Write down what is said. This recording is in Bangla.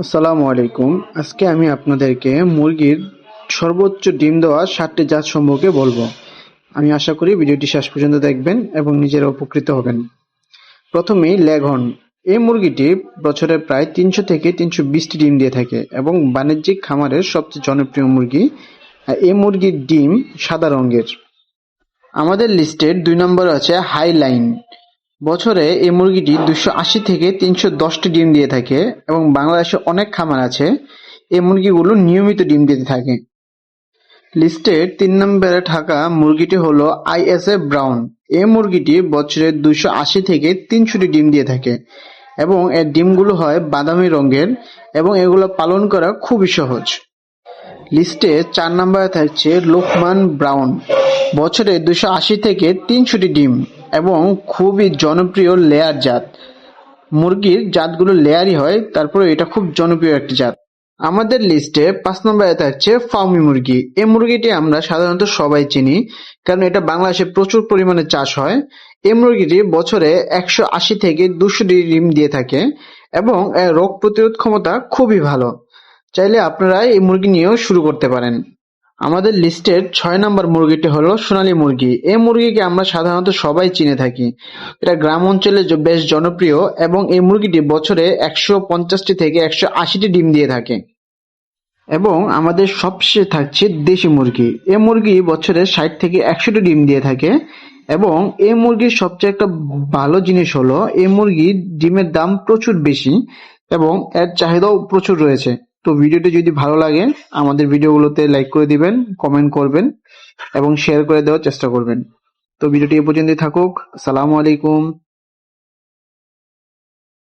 আসসালামু আলাইকুম। আজকে আমি আপনাদেরকে মুরগির সর্বোচ্চ ডিম দেওয়া সাতটি জাত সম্পর্কে বলব। আমি আশা করি ভিডিওটি শেষ পর্যন্ত দেখবেন এবং নিজেরা উপকৃত হবেন। প্রথমেই লেঘন। এই মুরগিটি বছরে প্রায় তিনশো থেকে তিনশো বিশটি ডিম দিয়ে থাকে এবং বাণিজ্যিক খামারের সবচেয়ে জনপ্রিয় মুরগি। এই মুরগির ডিম সাদা রঙের। আমাদের লিস্টের দুই নম্বর আছে হাই লাইন। বছরে এই মুরগিটি দুশো আশি থেকে তিনশো দশটি ডিম দিয়ে থাকে এবং বাংলাদেশে অনেক খামার আছে। এই মুরগিগুলো নিয়মিত ডিম দিতে থাকে। লিস্টের তিন নম্বরে থাকা মুরগিটি হলো আইএসএ ব্রাউন। এই মুরগিটি বছরে দুশো আশি থেকে তিনশোটি ডিম দিয়ে থাকে এবং এর ডিমগুলো হয় বাদামি রঙের এবং এগুলো পালন করা খুবই সহজ। লিস্টে চার নম্বরে থাকছে লোকমান ব্রাউন। বছরে দুশো আশি থেকে তিনশোটি ডিম। এবং খুবই জনপ্রিয় লেয়ার জাত। মুরগির জাতগুলো লেয়ারই হয় তারপরে এটা খুব জনপ্রিয় একটি জাত। আমাদের লিস্টে পাঁচ নম্বরে থাকছে ফাউমি মুরগি। এই মুরগিটি আমরা সাধারণত সবাই চিনি, কারণ এটা বাংলাদেশে প্রচুর পরিমাণে চাষ হয়। এই মুরগিটি বছরে একশো আশি থেকে দুশো ডিম দিয়ে থাকে এবং এর রোগ প্রতিরোধ ক্ষমতা খুবই ভালো। চাইলে আপনারা এই মুরগি নিয়েও শুরু করতে পারেন। আমাদের লিস্টের ছয় নম্বর মুরগিটি হলো সোনালী মুরগি। এই মুরগিকে আমরা সাধারণত সবাই চিনে থাকি। এটা গ্রাম অঞ্চলে বেশ জনপ্রিয় এবং এই মুরগিটি বছরে একশো পঞ্চাশটি থেকে একশো আশিটি ডিম দিয়ে থাকে। এবং আমাদের সবশেষে থাকছে দেশি মুরগি। এই মুরগি বছরে ষাট থেকে একশোটি ডিম দিয়ে থাকে এবং এই মুরগির সবচেয়ে একটা ভালো জিনিস হলো, এই মুরগির ডিমের দাম প্রচুর বেশি এবং এর চাহিদাও প্রচুর রয়েছে। তো ভিডিওটি যদি ভালো লাগে, আমাদের ভিডিওগুলোতে লাইক করে দিবেন কমেন্ট করবেন, এবং শেয়ার করে দেওয়ার চেষ্টা করবেন। তো ভিডিওটি এ পর্যন্তই থাকুক। সালামু আলাইকুম।